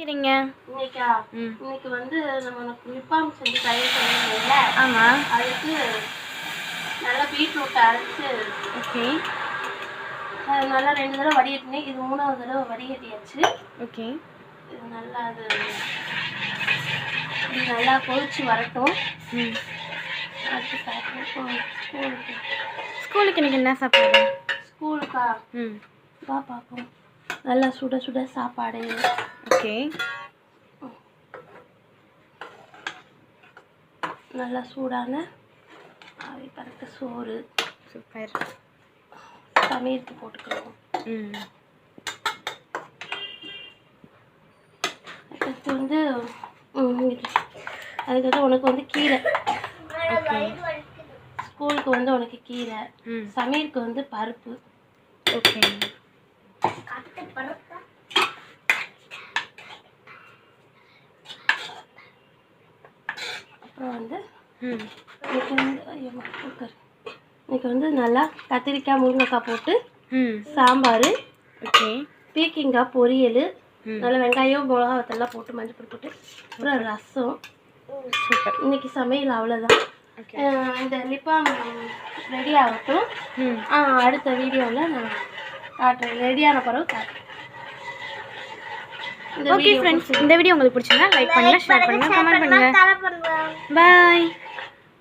சரிங்க இன்னைக்கா? இன்னைக்கு வந்து நம்ம உனக்கு லிப்பாம் செஞ்சு தயார் பண்ணிருந்தோம்ல ஆமாம் அதுக்கு நல்லா பீட்ரூட் அரைச்சு ஓகே. நல்லா ரெண்டு தடவை வடிகட்டினேன். இது மூணாவது தடவை வடிகட்டியாச்சு. ஓகே. இது நல்லா அது இது நல்லா கொதிச்சு வரட்டும். ம். அடுத்து பார்ப்போம் ஸ்கூலுக்கு. ஸ்கூலுக்கு இன்னைக்கு என்ன சாப்பாடு? ஸ்கூலுக்கா? ம். வா பார்ப்போம் நல்லா சுட சுட சாப்பாடு. ஓகே. நல்லா சூடான ஆவி பறக்க சோறு. சூப்பர். சமையலுக்கு போட்டுக்கிறோம் ம். அடுத்து வந்து. அதுக்கு வந்து உனக்கு வந்து கீரை. ஓகே. ஸ்கூலுக்கு வந்து உனக்கு கீரை. சமையலுக்கு வந்து பருப்பு. ஓகே. அப்புறம் வந்து ம். இன்னைக்கு வந்து குக்கர் இன்னைக்கு வந்து நல்லா கத்திரிக்காய் முருங்கைக்காய் போட்டு சாம்பார் ஓகே. பீக்கிங்காய் பொரியல் நல்லா வெங்காயம் மிளகா வத்தெல்லாம் போட்டு மஞ்சள் பொடி போட்டு அப்புறம் ரசம். சூப்பர். இன்னைக்கு சமையல் அவ்வளோதான் இந்த லிப்பாம் ரெடி ஆகட்டும். அடுத்த வீடியோவில் நான் காட்டுறேன். ரெடியான பிறகு காட்டுறேன். ஓகே ஃப்ரெண்ட்ஸ் இந்த வீடியோ உங்களுக்கு பிடிச்சிருந்தா லைக் பண்ணுங்க ஷேர் பண்ணுங்க. கமெண்ட் பண்ணுங்க. பாய்